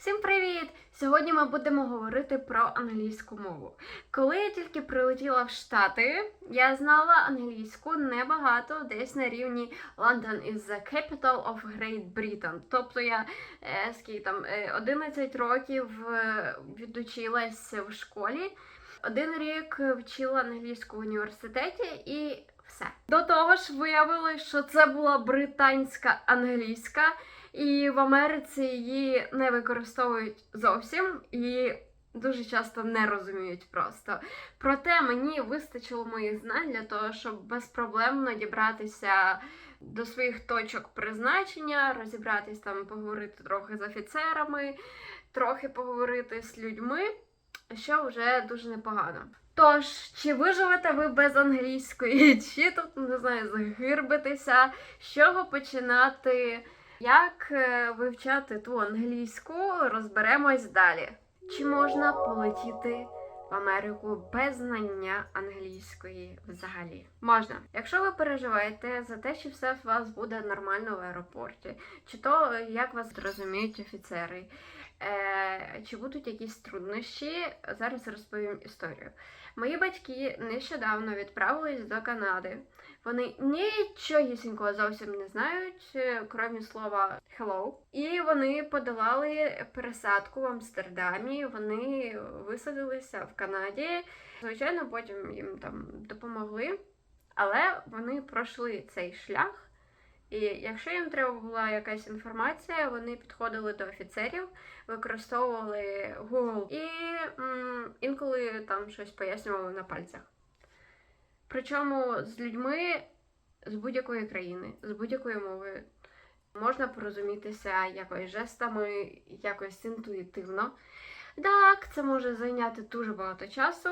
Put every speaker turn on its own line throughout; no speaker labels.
Всім привіт! Сьогодні ми будемо говорити про англійську мову. Коли я тільки прилетіла в Штати, я знала англійську небагато, десь на рівні London is the capital of Great Britain. Тобто я е, скільки там е, 11 років е, відучилась в школі, один рік вчила англійську в університеті і все. До того ж, виявилось, що це була британська англійська. І в Америці її не використовують зовсім і дуже часто не розуміють просто. Проте мені вистачило моїх знань для того, щоб безпроблемно дібратися до своїх точок призначення, розібратись там, поговорити трохи з офіцерами, трохи поговорити з людьми, що вже дуже непогано. Тож, чи виживете ви без англійської, чи тут не знаю, згирбитися, з чого починати? Як е, вивчати ту англійську, розберемось далі. Чи можна полетіти в Америку без знання англійської взагалі? Можна. Якщо ви переживаєте за те, чи все у вас буде нормально в аеропорті, чи то як вас зрозуміють офіцери, е, чи будуть якісь труднощі, зараз розповім історію. Мої батьки нещодавно відправились до Канади. Вони нічогісінького зовсім не знають, е, крім слова hello. І вони подолали пересадку в Амстердамі. Вони висадилися в Канаді. Звичайно, потім їм там допомогли, але вони пройшли цей шлях. І якщо їм треба була якась інформація, вони підходили до офіцерів, використовували Google і м, інколи там щось пояснювали на пальцях. Причому з людьми з будь-якої країни, з будь-якої мови можна порозумітися якось жестами, якось інтуїтивно. Так, це може зайняти дуже багато часу,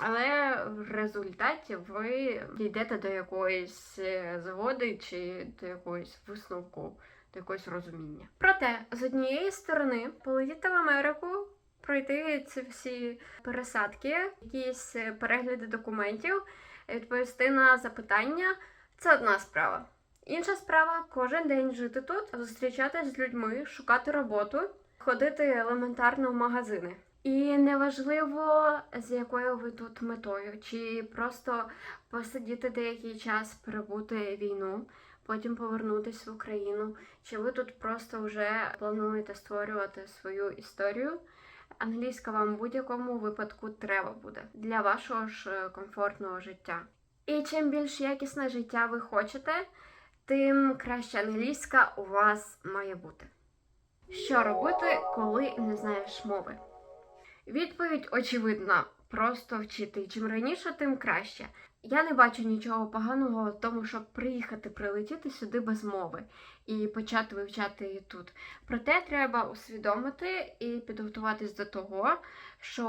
але в результаті ви дійдете до якоїсь е, згоди чи до якогось висновку, до якогось розуміння. Проте, з однієї сторони, полетіти в Америку пройти ці всі пересадки, якісь е, перегляди документів, відповісти на запитання це одна справа. Інша справа кожен день жити тут, зустрічатись з людьми, шукати роботу, ходити елементарно в магазини. І неважливо, з якою ви тут метою, чи просто посидіти деякий час, перебути війну, потім повернутися в Україну, чи ви тут просто вже плануєте створювати свою історію. Англійська вам в будь-якому випадку треба буде для вашого ж е, комфортного життя. І чим більш якісне життя ви хочете, тим краще англійська у вас має бути. Що робити, коли не знаєш мови? Відповідь очевидна: просто вчити. Чим раніше, тим краще. Я не бачу нічого поганого в тому, щоб приїхати прилетіти сюди без мови і почати вивчати її тут. Проте треба усвідомити і підготуватись до того, що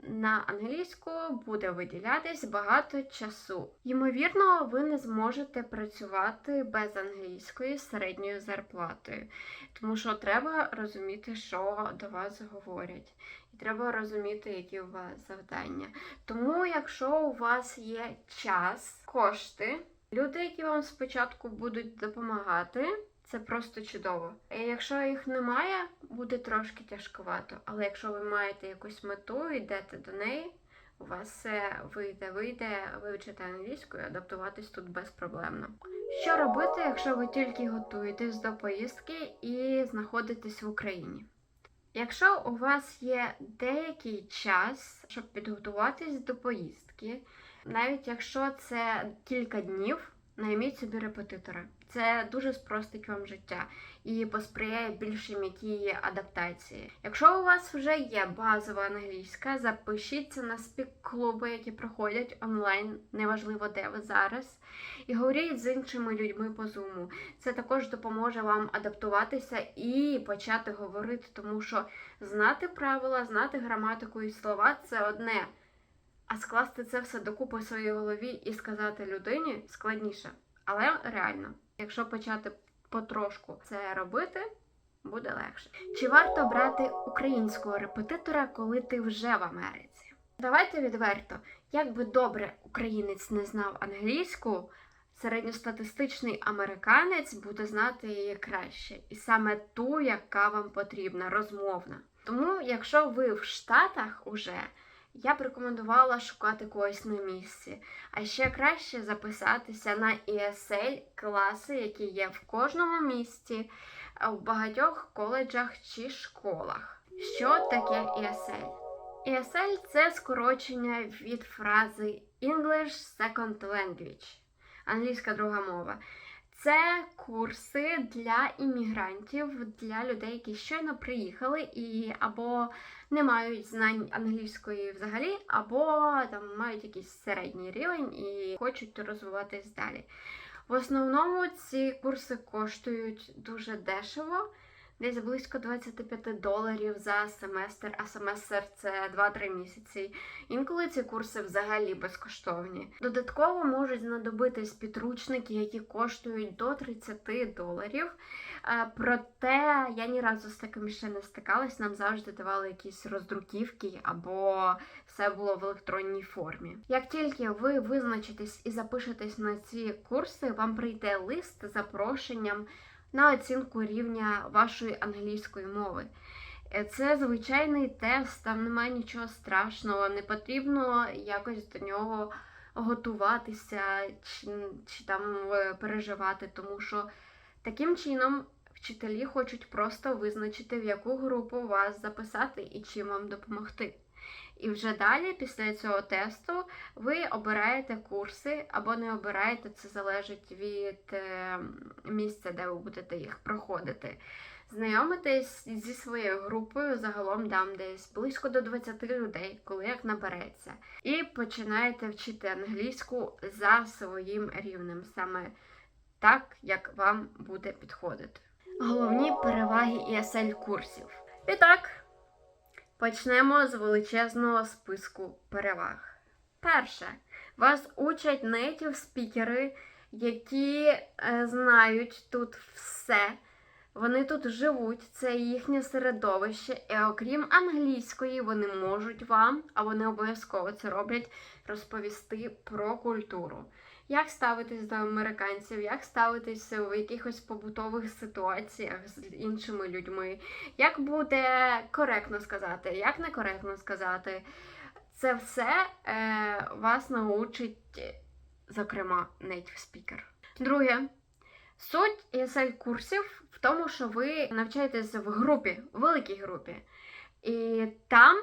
на англійську буде виділятись багато часу. Ймовірно, ви не зможете працювати без англійської середньою зарплатою, тому що треба розуміти, що до вас говорять. Треба розуміти, які у вас завдання. Тому, якщо у вас є час, кошти, люди, які вам спочатку будуть допомагати, це просто чудово. І якщо їх немає, буде трошки тяжковато. Але якщо ви маєте якусь мету, йдете до неї, у вас все вийде, вийде вивчити англійську адаптуватись тут безпроблемно. Що робити, якщо ви тільки готуєтесь до поїздки і знаходитесь в Україні? Якщо у вас є деякий час, щоб підготуватись до поїздки, навіть якщо це кілька днів, найміть собі репетитора. Це дуже спростить вам життя і посприяє більшій м'якій адаптації. Якщо у вас вже є базова англійська, запишіться на спік-клуби, які проходять онлайн, неважливо де ви зараз, і говоріть з іншими людьми по зуму. Це також допоможе вам адаптуватися і почати говорити, тому що знати правила, знати граматику і слова це одне. А скласти це все докупи в своїй голові і сказати людині складніше, але реально. Якщо почати потрошку це робити, буде легше. Чи варто брати українського репетитора, коли ти вже в Америці? Давайте відверто, як би добре українець не знав англійську, середньостатистичний американець буде знати її краще, і саме ту, яка вам потрібна, розмовна. Тому, якщо ви в Штатах уже, я б рекомендувала шукати когось на місці, а ще краще записатися на ESL класи, які є в кожному місті, в багатьох коледжах чи школах. Що таке ESL? ESL – це скорочення від фрази English Second Language англійська друга мова. Це курси для іммігрантів, для людей, які щойно приїхали і або не мають знань англійської взагалі, або там мають якийсь середній рівень і хочуть розвиватись далі. В основному ці курси коштують дуже дешево, десь близько 25 доларів за семестр, а семестр це 2-3 місяці. Інколи ці курси взагалі безкоштовні. Додатково можуть знадобитись підручники, які коштують до 30 доларів. Е, Проте я ні разу з таким ще не стикалась. Нам завжди давали якісь роздруківки або все було в електронній формі. Як тільки ви визначитесь і запишетесь на ці курси, вам прийде лист з запрошенням на оцінку рівня вашої англійської мови. Е, Це звичайний тест, там немає нічого страшного, не потрібно якось до нього готуватися чи, чи там е, переживати, тому що таким чином вчителі хочуть просто визначити, в яку групу вас записати і чим вам допомогти. І вже далі, після цього тесту, ви обираєте курси або не обираєте, це залежить від е, місця, де ви будете їх проходити. Знайомитесь зі своєю групою, загалом дам десь близько до 20 людей, коли як набереться. І починаєте вчити англійську за своїм рівнем, саме так, як вам буде підходити. Головні переваги ESL курсів. І так, почнемо з величезного списку переваг. Перше, вас учать нейтів спікери, які е, знають тут все. Вони тут живуть, це їхнє середовище, і окрім англійської, вони можуть вам, а вони обов'язково це роблять, розповісти про культуру. Як ставитись до американців, як ставитись в якихось побутових ситуаціях з іншими людьми, як буде коректно сказати, як некоректно сказати. Це все е, вас научить, зокрема, native speaker. Друге, суть ESL курсів в тому, що ви навчаєтесь в групі, в великій групі. І там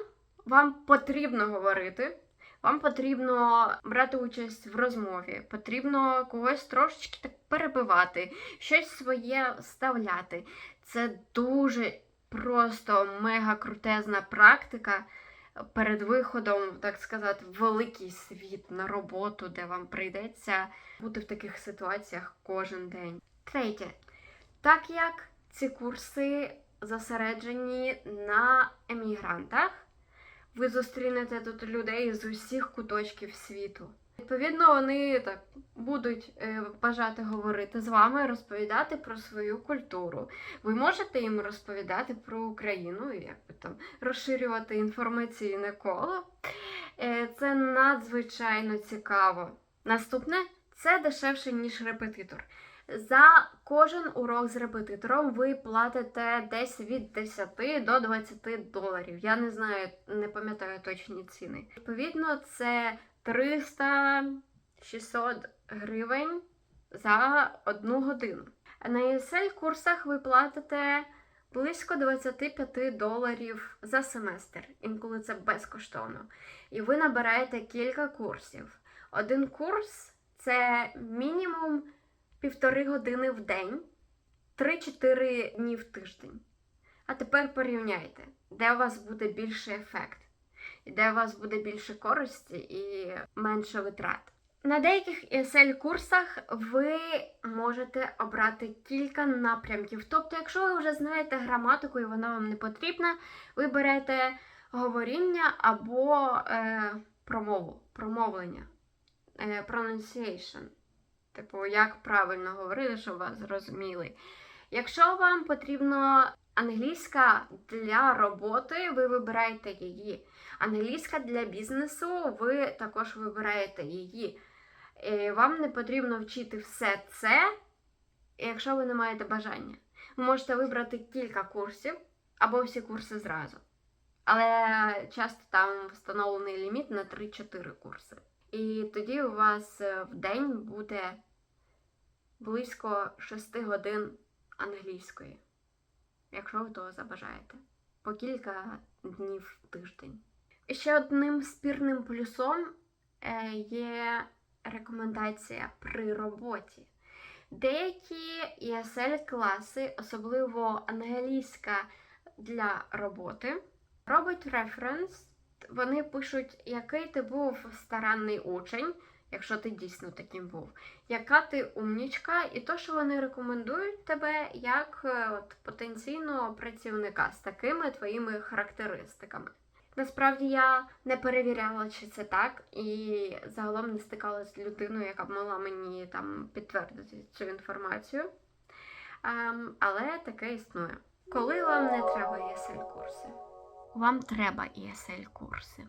вам потрібно говорити, вам потрібно брати участь в розмові, потрібно когось трошечки так перебивати, щось своє вставляти. Це дуже просто мега крутезна практика перед виходом, так сказати, в великий світ на роботу, де вам прийдеться бути в таких ситуаціях кожен день. Третє, так як ці курси зосереджені на емігрантах, ви зустрінете тут людей з усіх куточків світу. Відповідно, вони так будуть е, бажати говорити з вами, розповідати про свою культуру. Ви можете їм розповідати про Україну, якби там розширювати інформаційне коло. Е, Це надзвичайно цікаво. Наступне це дешевше, ніж репетитор. За кожен урок з репетитором ви платите десь від 10 до 20 доларів. Я не знаю, не пам'ятаю точні ціни. Відповідно, це 300-600 гривень за одну годину. На ESL курсах ви платите близько 25 доларів за семестр, інколи це безкоштовно. І ви набираєте кілька курсів. Один курс це мінімум півтори години в день, 3-4 дні в тиждень. А тепер порівняйте, де у вас буде більший ефект, де у вас буде більше користі і менше витрат. На деяких ESL курсах ви можете обрати кілька напрямків. Тобто, якщо ви вже знаєте граматику і вона вам не потрібна, ви берете говоріння або е, промову, промовлення, е, pronunciation. Типу, як правильно говорити, щоб вас зрозуміли. Якщо вам потрібна англійська для роботи, ви вибираєте її. Англійська для бізнесу, ви також вибираєте її. І вам не потрібно вчити все це, якщо ви не маєте бажання. Ви можете вибрати кілька курсів або всі курси зразу. Але часто там встановлений ліміт на 3-4 курси. І тоді у вас е, в день буде близько 6 годин англійської, якщо ви того забажаєте. По кілька днів в тиждень. І ще одним спірним плюсом е, є рекомендація при роботі. Деякі ESL класи, особливо англійська для роботи, робить референс. Вони пишуть, який ти був старанний учень, якщо ти дійсно таким був, яка ти умнічка, і то, що вони рекомендують тебе як е, от, потенційного працівника з такими твоїми характеристиками. Насправді я не перевіряла, чи це так, і загалом не стикалася з людиною, яка б могла мені там підтвердити цю інформацію. Ем, але таке існує. Коли вам не треба ESL курси? Вам треба ESL курси.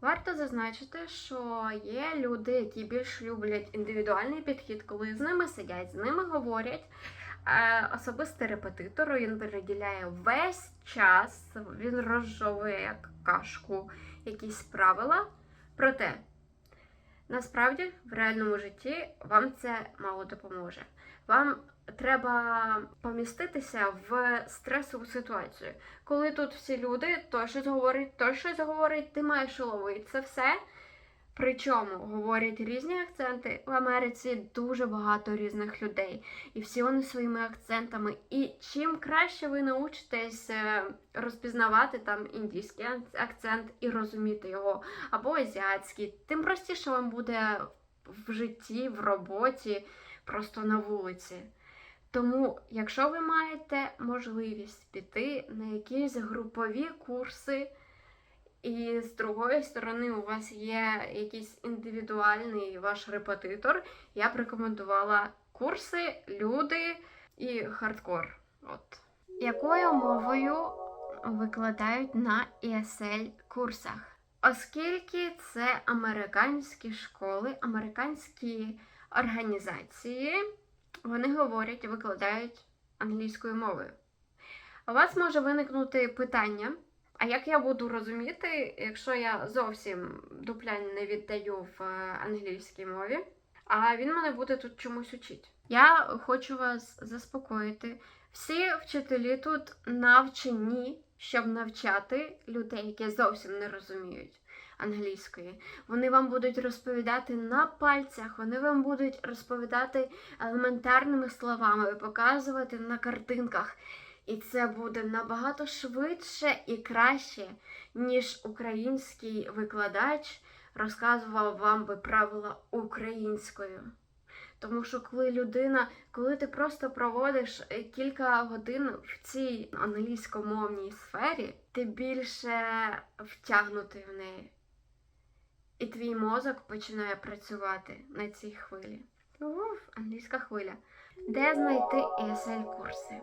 Варто зазначити, що є люди, які більш люблять індивідуальний підхід, коли з ними сидять, з ними говорять. Е, Особистий репетитор він переділяє весь час, він розжовує як кашку якісь правила. Проте, насправді, в реальному житті вам це мало допоможе. Вам треба поміститися в стресову ситуацію. Коли тут всі люди, то щось говорить, то щось говорить, ти маєш ловити це все. Причому говорять різні акценти. В Америці дуже багато різних людей, і всі вони своїми акцентами. І чим краще ви научитесь е, розпізнавати там індійський акцент і розуміти його, або азіатський, тим простіше вам буде в житті, в роботі, просто на вулиці. Тому, якщо ви маєте можливість піти на якісь групові курси, і з другої сторони у вас є якийсь індивідуальний ваш репетитор, я б рекомендувала курси, люди і хардкор. От. Якою мовою викладають на ESL курсах? Оскільки це американські школи, американські організації, вони говорять і викладають англійською мовою. У вас може виникнути питання. А як я буду розуміти, якщо я зовсім дуплянь не віддаю в е, англійській мові, а він мене буде тут чомусь учити? Я хочу вас заспокоїти. Всі вчителі тут навчені, щоб навчати людей, які зовсім не розуміють англійської. Вони вам будуть розповідати на пальцях, вони вам будуть розповідати елементарними словами, показувати на картинках. І це буде набагато швидше і краще, ніж український викладач розказував вам би правила українською. Тому що коли людина, коли ти просто проводиш е, кілька годин в цій англійськомовній сфері, ти більше втягнутий в неї. І твій мозок починає працювати на цій хвилі. Уф, англійська хвиля. Де знайти ESL курси?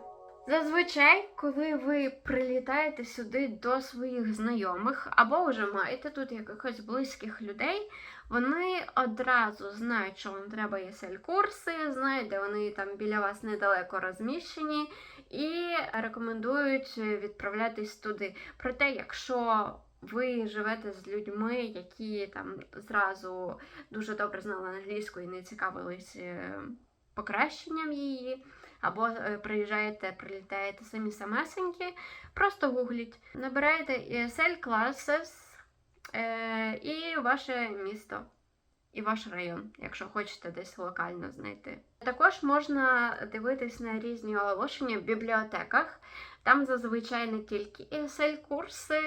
Зазвичай, коли ви прилітаєте сюди до своїх знайомих або вже маєте тут якихось близьких людей, вони одразу знають, що вам треба ESL курси, знають, де вони там біля вас недалеко розміщені, і рекомендують відправлятись туди. Проте, якщо ви живете з людьми, які там зразу дуже добре знали англійську і не цікавились е, покращенням її або е, приїжджаєте, прилітаєте самі самесенькі, просто гугліть, набираєте ESL Classes е, і ваше місто. І ваш район, якщо хочете десь локально знайти. Також можна дивитись на різні оголошення в бібліотеках. Там зазвичай не тільки ESL-курси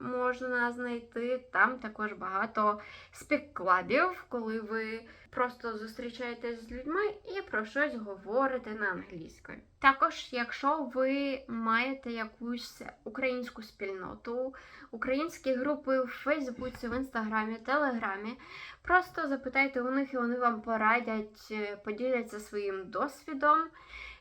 можна знайти, там також багато спік-клабів, коли ви просто зустрічаєтесь з людьми і про щось говорите на англійською. Також, якщо ви маєте якусь українську спільноту, українські групи в Фейсбуці, в Інстаграмі, Телеграмі, просто запитайте у них, і вони вам порадять, е, поділяться своїм досвідом.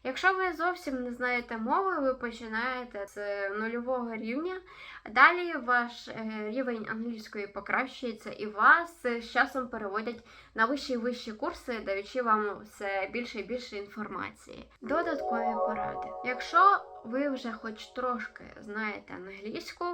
Якщо ви зовсім не знаєте мови, ви починаєте з нульового рівня. Далі ваш е, рівень англійської покращується, і вас з часом переводять на вищі і вищі курси, даючи вам все більше і більше інформації. Додаткові поради. Якщо ви вже хоч трошки знаєте англійську,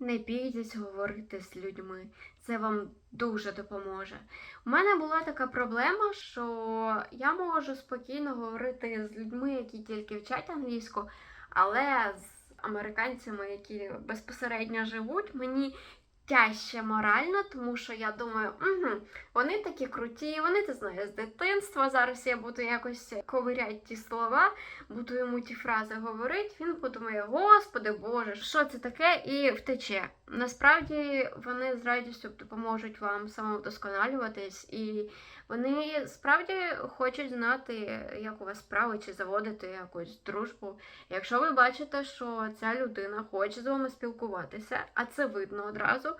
не бійтесь говорити з людьми. Це вам дуже допоможе. У мене була така проблема, що я можу спокійно говорити з людьми, які тільки вчать англійську, але з американцями, які безпосередньо живуть, мені тяжче морально, тому що я думаю, угу, вони такі круті, вони це знають з дитинства. Зараз я буду якось ковиряти ті слова, буду йому ті фрази говорити. Він подумає, господи Боже, що це таке, і втече. Насправді вони з радістю допоможуть вам самовдосконалюватись, і вони справді хочуть знати, як у вас справи, чи заводити якусь дружбу. Якщо ви бачите, що ця людина хоче з вами спілкуватися, а це видно одразу.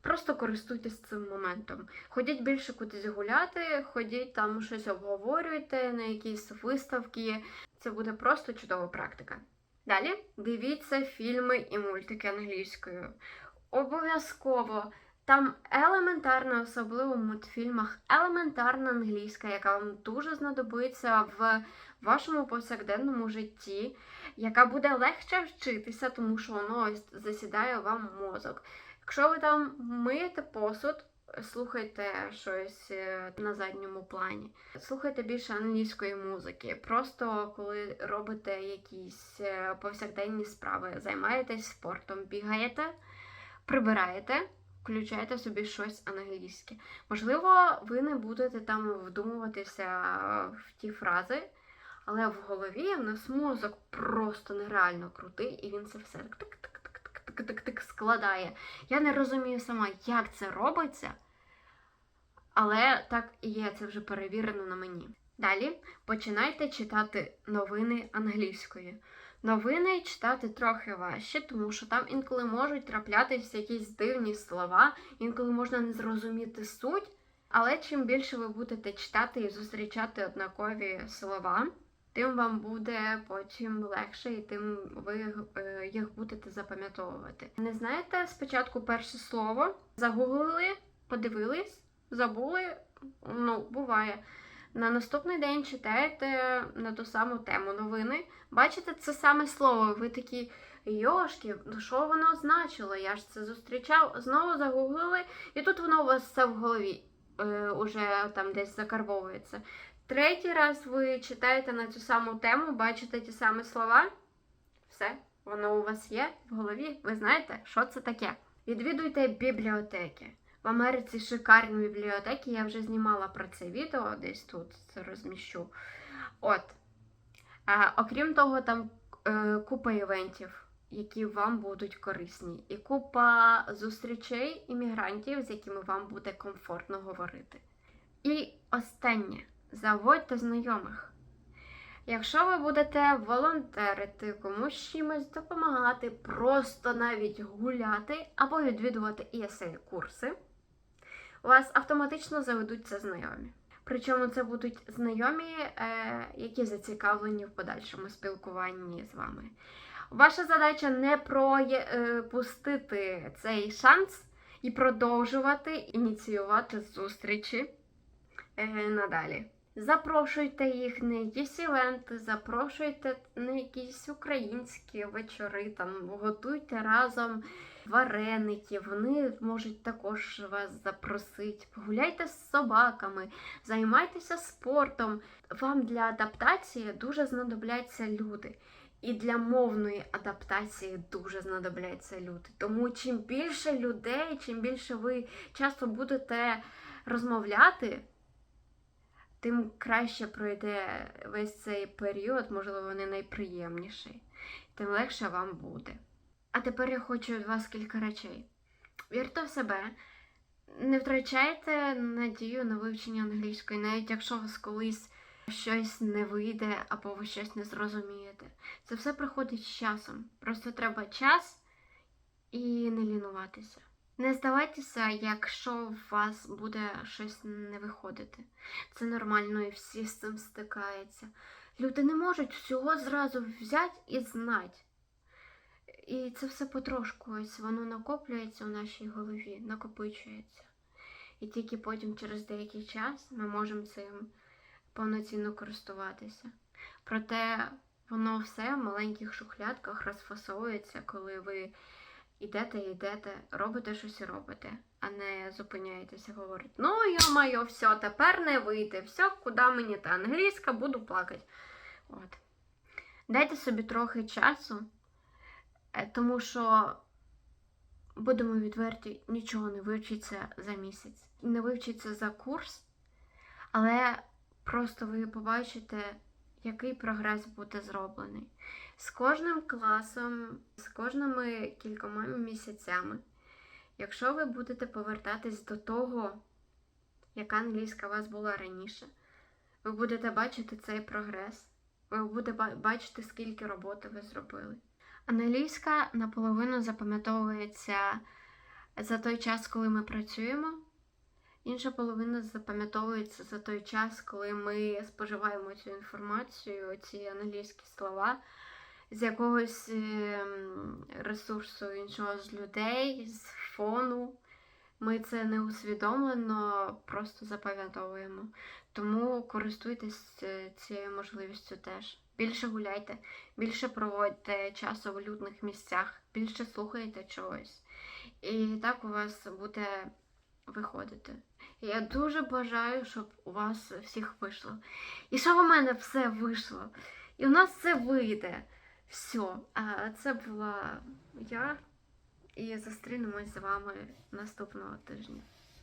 Просто користуйтесь цим моментом. Ходіть більше кудись гуляти, ходіть там щось обговорюйте на якісь виставки. Це буде просто чудова практика. Далі дивіться фільми і мультики англійською. Обов'язково там елементарна, особливо в мультфільмах, елементарна англійська, яка вам дуже знадобиться в вашому повсякденному житті, яка буде легше вчитися, тому що воно засідає вам мозок. Якщо ви там миєте посуд, слухайте щось е, на задньому плані, слухайте більше англійської музики. Просто коли робите якісь е, повсякденні справи, займаєтесь спортом, бігаєте, прибираєте. Включайте собі щось англійське. Можливо, ви не будете там вдумуватися в ті фрази, але в голові в нас мозок просто нереально крутий, і він це все так складає. Я не розумію сама, як це робиться, але так і є, це вже перевірено на мені. Далі починайте читати новини англійською. Новини читати трохи важче, тому що там інколи можуть траплятися якісь дивні слова, інколи можна не зрозуміти суть. Але чим більше ви будете читати і зустрічати однакові слова, тим вам буде потім легше, і тим ви е, їх будете запам'ятовувати. Не знаєте спочатку перше слово, загуглили, подивились, забули. Ну, буває. На наступний день читаєте на ту саму тему новини, бачите це саме слово, ви такі йошки, ну що воно значило? Я ж це зустрічав, знову загуглили, і тут воно у вас все в голові е, уже там десь закарбовується. Третій раз ви читаєте на цю саму тему, бачите ті самі слова, все, воно у вас є в голові, ви знаєте, що це таке. Відвідуйте бібліотеки. В Америці шикарні бібліотеки, я вже знімала про це відео, десь тут розміщу. От. А, окрім того, там е, купа івентів, які вам будуть корисні, і купа зустрічей іммігрантів, з якими вам буде комфортно говорити. І останнє заводьте знайомих. Якщо ви будете волонтерити, комусь чимось допомагати, просто навіть гуляти або відвідувати ESA курси, у вас автоматично заведуться знайомі. Причому це будуть знайомі, е, які зацікавлені в подальшому спілкуванні з вами. Ваша задача не пропустити цей шанс і продовжувати ініціювати зустрічі е, надалі. Запрошуйте їх на якісь івенти, запрошуйте на якісь українські вечори, там готуйте разом вареники, вони можуть також вас запросити. Погуляйте з собаками, займайтеся спортом. Вам для адаптації дуже знадобляться люди. І для мовної адаптації дуже знадобляться люди. Тому чим більше людей, чим більше ви часто будете розмовляти, тим краще пройде весь цей період, можливо, не найприємніший, тим легше вам буде. А тепер я хочу від вас кілька речей. Вірте в себе, не втрачайте надію на вивчення англійської, навіть якщо у вас колись щось не вийде або ви щось не зрозумієте. Це все приходить з часом. Просто треба час і не лінуватися. Не здавайтеся, якщо у вас буде щось не виходити. Це нормально і всі з цим стикаються. Люди не можуть всього зразу взяти і знати. І це все потрошку ось воно накоплюється у нашій голові, накопичується. І тільки потім, через деякий час, ми можемо цим повноцінно користуватися. Проте воно все в маленьких шухлядках розфасовується, коли ви йдете йдете, робите щось і робите, а не зупиняєтеся, говорите, ну йо-майо, все, тепер не вийде, все, куди мені та англійська, буду плакати. От. Дайте собі трохи часу, тому що, будемо відверті, нічого не вивчиться за місяць. Не вивчиться за курс, але просто ви побачите, який прогрес буде зроблений. З кожним класом, з кожними кількома місяцями, якщо ви будете повертатись до того, яка англійська у вас була раніше, ви будете бачити цей прогрес. Ви будете бачити, скільки роботи ви зробили. Англійська наполовину запам'ятовується за той час, коли ми працюємо. Інша половина запам'ятовується за той час, коли ми споживаємо цю інформацію, ці англійські слова з якогось ем, ресурсу іншого з людей, з фону. Ми це не усвідомлено просто запам'ятовуємо. Тому користуйтесь е, цією можливістю теж. Більше гуляйте, більше проводьте часу в людних місцях, більше слухайте чогось. І так у вас буде виходити. Я дуже бажаю, щоб у вас всіх вийшло. І щоб у мене все вийшло. І у нас це вийде. Все. Це була я. І зустрінемось з вами наступного тижня.